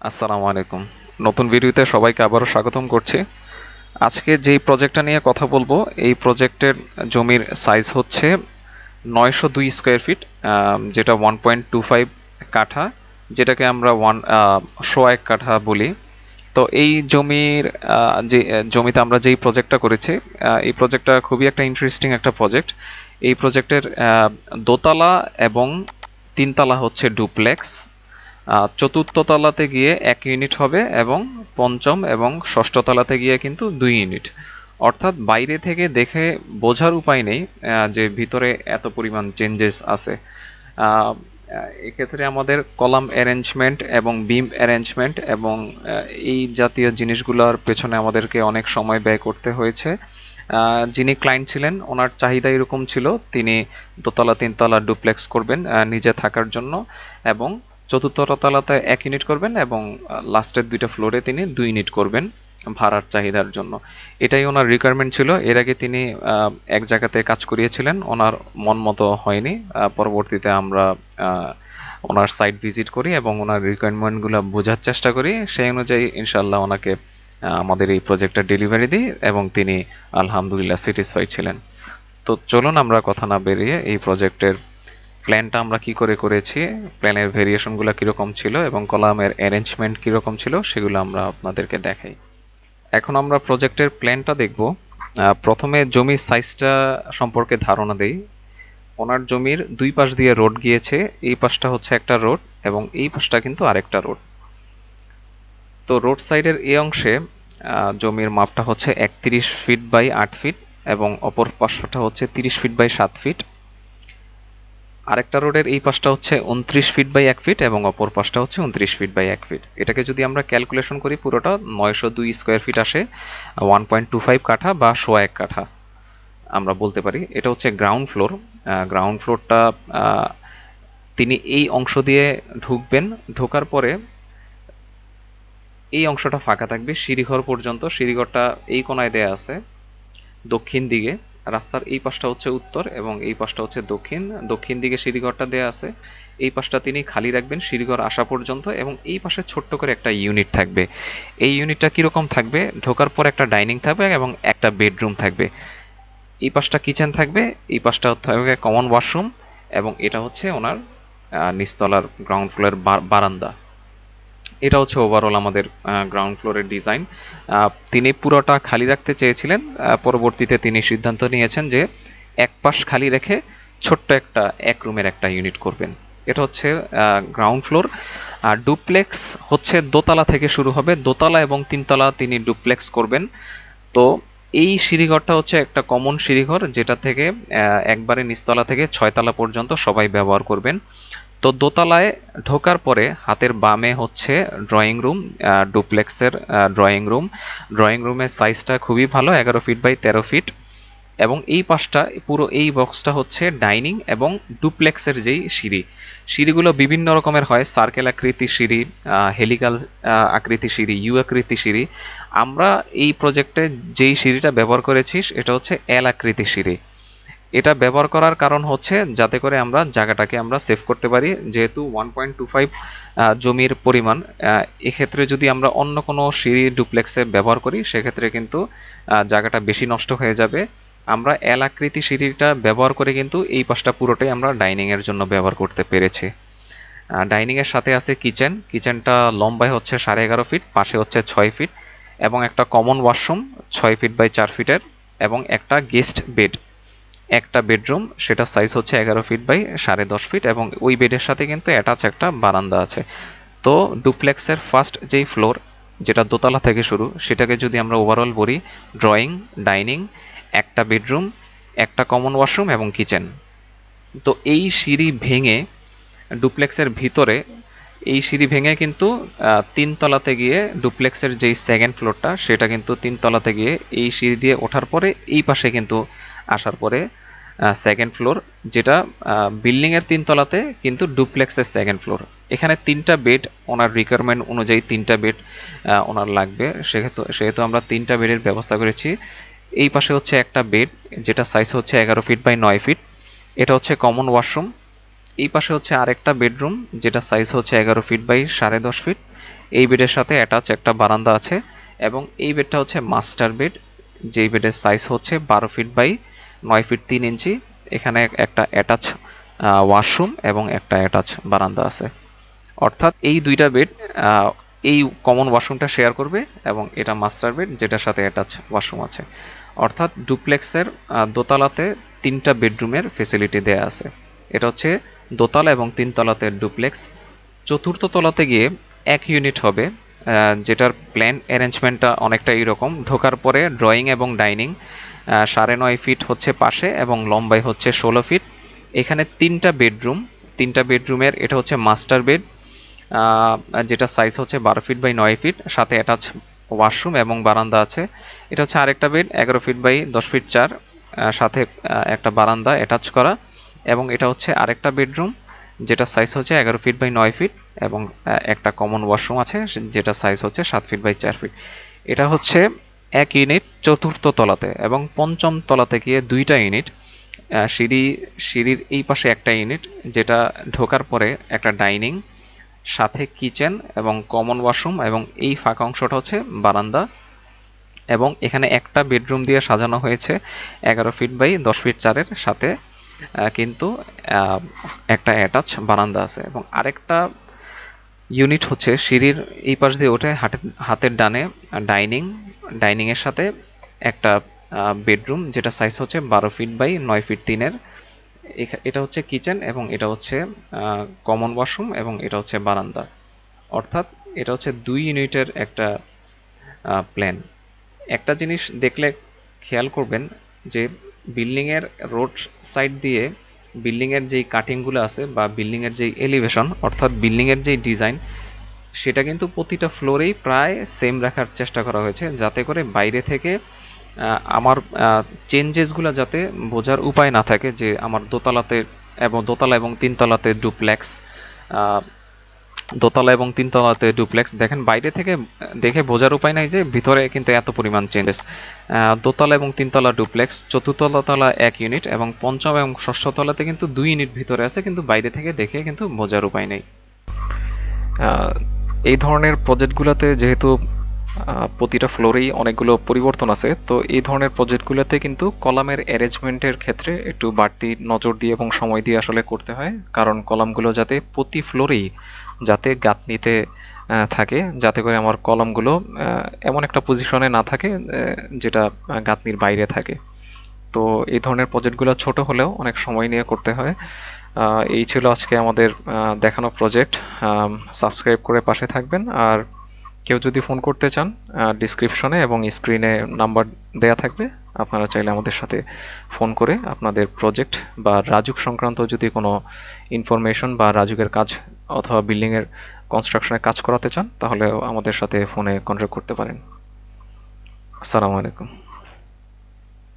আসসালামু আলাইকুম। নতুন ভিডিওতে সবাইকে আবারও স্বাগতম করছি। আজকে যেই প্রজেক্টটা নিয়ে কথা বলব, এই প্রজেক্টের জমির সাইজ হচ্ছে নয়শো দুই স্কোয়ার ফিট যেটা ওয়ান পয়েন্ট টু ফাইভ কাঠা, যেটাকে আমরা ওয়ান শো এক কাঠা বলি। তো এই জমির যে, জমিতে আমরা যেই প্রজেক্টটা করেছি এই প্রজেক্টটা খুবই একটা ইন্টারেস্টিং একটা প্রজেক্ট এই প্রজেক্টের দোতলা এবং তিনতলা হচ্ছে ডুপ্লেক্স চতুর্থ তলাতে গিয়ে এক ইউনিট হবে এবং পঞ্চম এবং ষষ্ঠ তলাতে গিয়ে কিন্তু দুই ইউনিট। অর্থাৎ বাইরে থেকে দেখে বোঝার উপায় নেই যে ভিতরে এত পরিমাণ চেঞ্জেস আছে। এক্ষেত্রে আমাদের কলাম অ্যারেঞ্জমেন্ট এবং বিম অ্যারেঞ্জমেন্ট এবং এই জাতীয় জিনিসগুলোর পেছনে আমাদেরকে অনেক সময় ব্যয় করতে হয়েছে। যিনি ক্লায়েন্ট ছিলেন, ওনার চাহিদা এরকম ছিল, তিনি দোতলা তিনতলা ডুপ্লেক্স করবেন নিজে থাকার জন্য এবং চতুর্থ তলাতে এক ইউনিট করবেন এবং লাস্টের দুইটা ফ্লোরে তিনি দুই ইউনিট করবেন ভাড়ার চাহিদার জন্য। এটাই ওনার রিকোয়ারমেন্ট ছিল। এর আগে তিনি এক জায়গাতে কাজ করিয়েছিলেন। ওনার মন মতো হয়নি। পরবর্তীতে আমরা ওনার সাইট ভিজিট করি এবং ওনার রিকোয়ারমেন্টগুলো বোঝার চেষ্টা করি। সেই অনুযায়ী ইনশাল্লাহ ওনাকে আমাদের এই প্রজেক্টটা ডেলিভারি দিই এবং তিনি আলহামদুলিল্লাহ স্যাটিসফাই ছিলেন। তো চলুন আমরা কথা না বেরিয়ে এই প্রজেক্টের প্ল্যানটা আমরা কি করে করেছি? প্ল্যানের ভেরিয়েশনগুলো কীরকম ছিল এবং কলামের অ্যারেঞ্জমেন্ট কীরকম ছিল সেগুলো আমরা আপনাদেরকে দেখাই। এখন আমরা প্রজেক্টের প্ল্যানটা দেখব। প্রথমে জমির সাইজটা সম্পর্কে ধারণা দেই। ওনার জমির দুই পাশ দিয়ে রোড গিয়েছে, এই পাশটা হচ্ছে একটা রোড এবং এই পাশটা কিন্তু আরেকটা রোড তো রোড সাইডের এই অংশে জমির মাপটা হচ্ছে একত্রিশ ফিট বাই আট ফিট এবং অপর পাশটা হচ্ছে তিরিশ ফিট বাই সাত ফিট আরেকটা রোডের এই পাশটা হচ্ছে উনত্রিশ ফিট বাই এক ফিট এবং অপর পাশটা হচ্ছে উনত্রিশ ফিট বাই এক ফিট এটাকে যদি আমরা ক্যালকুলেশন করি, পুরোটা নয়শো দুই স্কোয়ার ফিট আসে ওয়ান পয়েন্ট টু ফাইভ কাঠা বা সোয়া এক কাঠা। আমরা বলতে পারি, এটা হচ্ছে গ্রাউন্ড ফ্লোর গ্রাউন্ড ফ্লোরটা তিনি এই অংশ দিয়ে ঢুকবেন, ঢোকার পরে এই অংশটা ফাঁকা থাকবে, সিঁড়িঘর পর্যন্ত। সিঁড়িঘরটা এই কোনায় দেয়া আছে, দক্ষিণ দিকে। রাস্তার এই পাশটা হচ্ছে উত্তর এবং এই পাশটা হচ্ছে দক্ষিণ। দক্ষিণ দিকে সিঁড়িঘরটা দেয়া আছে। এই পাশটা তিনি খালি রাখবেন, সিঁড়িঘর আসা পর্যন্ত এবং এই পাশে ছোট্ট করে একটা ইউনিট থাকবে। এই ইউনিটটা কীরকম থাকবে? ঢোকার পর একটা ডাইনিং থাকবে এবং একটা বেডরুম থাকবে। এই পাশটা কিচেন থাকবে, এই পাশটা থাকবে কমন ওয়াশরুম এবং এটা হচ্ছে ওনার নিচতলার, গ্রাউন্ড ফ্লোরের বারান্দা। এটা হচ্ছে ওভারঅল আমাদের গ্রাউন্ড ফ্লোরের ডিজাইন তিনি পুরোটা খালি রাখতে চেয়েছিলেন পরবর্তীতে তিনি সিদ্ধান্ত নিয়েছেন যে এক পাশ খালি রেখে ছোট্ট একটা এক রুমের একটা ইউনিট করবেন। এটা হচ্ছে গ্রাউন্ড ফ্লোর আর ডুপ্লেক্স হচ্ছে দোতলা থেকে শুরু হবে। দোতলা এবং তিনতলা তিনি ডুপ্লেক্স করবেন। তো এই সিঁড়িঘরটা হচ্ছে একটা কমন সিঁড়িঘর, যেটা থেকে একবারে নিচতলা থেকে ছয়তলা পর্যন্ত সবাই ব্যবহার করবেন। তো দোতলায় ঢোকার পরে হাতের বামে হচ্ছে ড্রয়িং রুম ডুপ্লেক্সের ড্রয়িং রুম ড্রয়িং রুমের সাইজটা খুবই ভালো, এগারো ফিট বাই তেরো ফিট এবং এই পাশটা, পুরো এই বক্সটা হচ্ছে ডাইনিং এবং ডুপ্লেক্সের যেই সিঁড়ি। সিঁড়িগুলো বিভিন্ন রকমের হয় সার্কেল আকৃতি সিঁড়ি হেলিকাল আকৃতি সিঁড়ি ইউ আকৃতি সিঁড়ি। আমরা এই প্রজেক্টে যেই সিঁড়িটা ব্যবহার করেছি এটা হচ্ছে এল আকৃতি সিঁড়ি। এটা ব্যবহার করার কারণ হচ্ছে যাতে করে আমরা জায়গাটাকে আমরা সেভ করতে পারি, যেহেতু ওয়ান পয়েন্ট টু ফাইভ জমির পরিমাণ এক্ষেত্রে যদি আমরা অন্য কোনো সিঁড়ি ডুপ্লেক্সে ব্যবহার করি, সেক্ষেত্রে কিন্তু জায়গাটা বেশি নষ্ট হয়ে যাবে। আমরা এল আকৃতি সিঁড়িটা ব্যবহার করে কিন্তু এই পাশটা পুরোটাই আমরা ডাইনিং এর জন্য ব্যবহার করতে পেরেছি। ডাইনিং এর সাথে আছে কিচেন কিচেনটা লম্বায় হচ্ছে সাড়ে এগারো ফিট পাশে হচ্ছে ছয় ফিট এবং একটা কমন ওয়াশরুম ছয় ফিট বাই চার ফিটের এবং একটা গেস্ট বেড একটা বেডরুম সেটা সাইজ হচ্ছে এগারো ফিট বাই সাড়ে দশ ফিট এবং ওই বেডের সাথে কিন্তু অ্যাটাচ একটা বারান্দা আছে। তো ডুপ্লেক্সের ফার্স্ট যেই ফ্লোর যেটা দোতলা থেকে শুরু, সেটাকে যদি আমরা ওভারঅল বলি ড্রয়িং ডাইনিং একটা বেডরুম একটা কমন ওয়াশরুম এবং কিচেন তো এই সিঁড়ি ভেঙে ডুপ্লেক্সের ভিতরে, এই সিঁড়ি ভেঙে কিন্তু তিনতলাতে গিয়ে ডুপ্লেক্সের যেই সেকেন্ড ফ্লোরটা সেটা কিন্তু তিনতলাতে গিয়ে এই সিঁড়ি দিয়ে ওঠার পরে এই পাশে কিন্তু আসার পরে সেকেন্ড ফ্লোর যেটা বিল্ডিং এর তিনতলাতে কিন্তু ডুপ্লেক্সের সেকেন্ড ফ্লোর এখানে তিনটা বেড ওনার রিকোয়ারমেন্ট অনুযায়ী তিনটা বেড ওনার লাগবে। সেহেতু সেহেতু আমরা তিনটা বেডের ব্যবস্থা করেছি। এই পাশে হচ্ছে একটা বেড যেটা সাইজ হচ্ছে এগারো ফিট বাই নয় ফিট এটা হচ্ছে কমন ওয়াশরুম এই পাশে হচ্ছে আরেকটা বেডরুম যেটা সাইজ হচ্ছে এগারো ফিট বাই সাড়ে দশ ফিট এই বেডের সাথে অ্যাটাচ একটা বারান্দা আছে। এবং এই বেডটা হচ্ছে মাস্টার বেড যেই বেডের সাইজ হচ্ছে বারো ফিট বাই নয় ফিট তিন ইঞ্চি। এখানে একটা অ্যাটাচ ওয়াশরুম এবং একটা অ্যাটাচ বারান্দা আছে। অর্থাৎ এই দুইটা বেড এই কমন ওয়াশরুমটা শেয়ার করবে এবং এটা মাস্টার বেড যেটার সাথে অ্যাটাচ ওয়াশরুম আছে। অর্থাৎ ডুপ্লেক্সের দোতলাতে তিনটা বেডরুমের ফেসিলিটি দেয়া আছে। এটা হচ্ছে দোতলা এবং তিনতলাতে ডুপ্লেক্স চতুর্থ তলাতে গিয়ে এক ইউনিট হবে। যেটার প্ল্যান অ্যারেঞ্জমেন্টটা অনেকটা এইরকম ঢোকার পরে ড্রয়িং এবং ডাইনিং সাড়ে নয় ফিট হচ্ছে পাশে এবং লম্বাই হচ্ছে ষোলো ফিট এখানে তিনটা বেডরুম তিনটা বেডরুমের এটা হচ্ছে মাস্টার বেড যেটা সাইজ হচ্ছে বারো ফিট বাই নয় ফিট সাথে অ্যাটাচ ওয়াশরুম এবং বারান্দা আছে। এটা হচ্ছে আরেকটা বেড এগারো ফিট বাই দশ ফিট চার সাথে একটা বারান্দা অ্যাটাচ করা। এবং এটা হচ্ছে আরেকটা বেডরুম যেটা সাইজ হচ্ছে এগারো ফিট বাই নয় ফিট এবং একটা কমন ওয়াশরুম আছে, যেটা সাইজ হচ্ছে সাত ফিট বাই চার ফিট এটা হচ্ছে এক ইউনিট চতুর্থ তলাতে এবং পঞ্চম তলাতে গিয়ে দুইটা ইউনিট সিঁড়ি, সিঁড়ির এই পাশে একটা ইউনিট যেটা ঢোকার পরে একটা ডাইনিং সাথে কিচেন এবং কমন ওয়াশরুম এবং এই ফাঁকা অংশটা হচ্ছে বারান্দা এবং এখানে একটা বেডরুম দিয়ে সাজানো হয়েছে এগারো ফিট বাই দশ ফিট চারের সাথে কিন্তু একটা অ্যাটাচ বারান্দা আছে এবং আরেকটা ইউনিট হচ্ছে সিঁড়ির এই পাশ দিয়ে ওঠে হাতের হাতের ডানে ডাইনিং ডাইনিংয়ের সাথে একটা বেডরুম যেটা সাইজ হচ্ছে বারো ফিট বাই নয় ফিট তিনের। এটা হচ্ছে কিচেন এবং এটা হচ্ছে কমন ওয়াশরুম এবং এটা হচ্ছে বারান্দা। অর্থাৎ এটা হচ্ছে দুই ইউনিটের একটা প্ল্যান একটা জিনিস দেখলে খেয়াল করবেন যে বিল্ডিংয়ের রোড সাইড দিয়ে বিল্ডিংয়ের যেই কাটিংগুলো আছে বা বিল্ডিংয়ের যেই এলিভেশন অর্থাৎ বিল্ডিংয়ের যেই ডিজাইন সেটা কিন্তু প্রতিটা ফ্লোরেই প্রায় সেম রাখার চেষ্টা করা হয়েছে, যাতে করে বাইরে থেকে আমার চেঞ্জেসগুলো যাতে বোঝার উপায় না থাকে যে আমার দোতলাতে এবং দোতলা এবং তিনতলাতে ডুপ্লেক্স দোতলা এবং তিনতলাতে ডুপ্লেক্স দেখেন, বাইরে থেকে দেখে বোঝার উপায় নাই যে ভিতরে কিন্তু এত পরিমাণ চেঞ্জেস দোতলা এবং তিনতলা ডুপ্লেক্স চতুর্থ তলা এক ইউনিট এবং পঞ্চম এবং ষষ্ঠ তলাতে কিন্তু দুই ইউনিট ভিতরে আছে, কিন্তু বাইরে থেকে দেখে কিন্তু বোঝার উপায় নেই। এই ধরনের প্রজেক্টগুলোতে যেহেতু প্রতিটা ফ্লোরেই অনেকগুলো পরিবর্তন আছে, তো এই ধরনের প্রজেক্টগুলোতে কিন্তু কলামের অ্যারেঞ্জমেন্টের ক্ষেত্রে একটু বাড়তি নজর দিয়ে এবং সময় দিয়ে আসলে করতে হয়। কারণ কলামগুলো যাতে প্রতি ফ্লোরেই যাতে গাঁথনিতে থাকে, যাতে করে আমার কলমগুলো এমন একটা পজিশনে না থাকে যেটা গাঁথনির বাইরে থাকে। তো এই ধরনের প্রজেক্টগুলো ছোট হলেও অনেক সময় নিয়ে করতে হয়। এই ছিল আজকে আমাদের দেখানো প্রজেক্ট সাবস্ক্রাইব করে পাশে থাকবেন। আর কেউ যদি ফোন করতে চান ডিসক্রিপশনে এবং স্ক্রিনে নাম্বার দেয়া থাকবে আপনারা চাইলে আমাদের সাথে ফোন করে আপনাদের প্রজেক্ট বা রাজুক সংক্রান্ত যদি কোনো ইনফরমেশন বা রাজুকের কাজ অথবা বিল্ডিংয়ের কনস্ট্রাকশনের কাজ করাতে চান, তাহলে আমাদের সাথে ফোনে কন্ট্যাক্ট করতে পারেন। আসসালামু আলাইকুম।